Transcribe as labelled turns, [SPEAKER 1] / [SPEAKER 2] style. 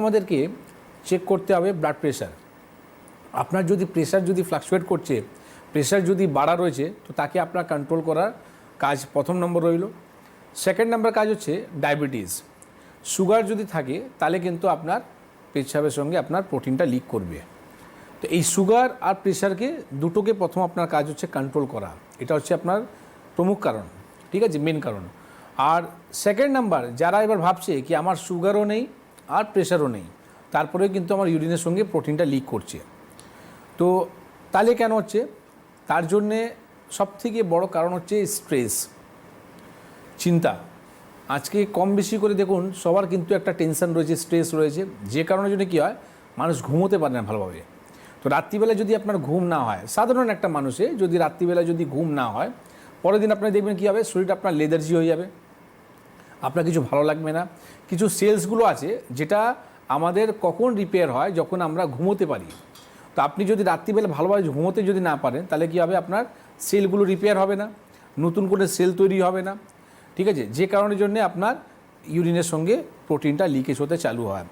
[SPEAKER 1] আমাদেরকে চেক করতে হবে ব্লাড প্রেশার আপনার যদি প্রেশার যদি ফ্লাকচুয়েট করছে প্রেশার যদি বাড়া রয়েছে, তো তাকে আপনার কন্ট্রোল করার কাজ প্রথম নম্বর রইল। সেকেন্ড নাম্বার কাজ হচ্ছে ডায়াবেটিস সুগার যদি থাকে, তাহলে কিন্তু আপনার পেশাবের সঙ্গে আপনার প্রোটিনটা লিক করবে। তো এই সুগার আর প্রেশারকে দুটোকে প্রথম আপনার কাজ হচ্ছে কন্ট্রোল করা। এটা হচ্ছে আপনার প্রমুখ কারণ, ঠিক আছে? মেন কারণ। আর সেকেন্ড নাম্বার যারা এবার ভাবছে কি আমার সুগারও নেই আর প্রেশারও নেই। তারপরেও কিন্তু আমার ইউরিনের সঙ্গে প্রোটিনটা লিক করছে। তো তাহলে কেন হচ্ছে? তার জন্যে সবথেকে বড় কারণ হচ্ছে স্ট্রেস চিন্তা। আজকে কম বেশি করে দেখুন, সবার কিন্তু একটা টেনশন রয়েছে স্ট্রেস রয়েছে। যে কারণের জন্য কী হয়? মানুষ ঘুমোতে পারে না ভালোভাবে। তো রাত্রিবেলা যদি আপনার ঘুম না হয়, সাধারণ একটা মানুষে যদি রাত্রিবেলা যদি ঘুম না হয়, পরের দিন আপনার দেখবেন কী হবে? শরীরটা আপনার লেদার্জি হয়ে যাবে। আপনার কিছু ভালো লাগবে না। কিছু সেলসগুলো আছে যেটা আমাদের কখন রিপেয়ার হয়, যখন আমরা ঘুমোতে পারি। তো আপনি যদি রাত্রিবেলা ভালোভাবে ঘুমোতে যদি না পারেন, তাহলে কী হবে আপনার সেলগুলো রিপেয়ার হবে না। নতুন করে সেল তৈরি হবে না। ঠিক আছে? যে কারণের জন্যে আপনার ইউরিনের সঙ্গে প্রোটিনটা লিকেজ হতে চালু হয়।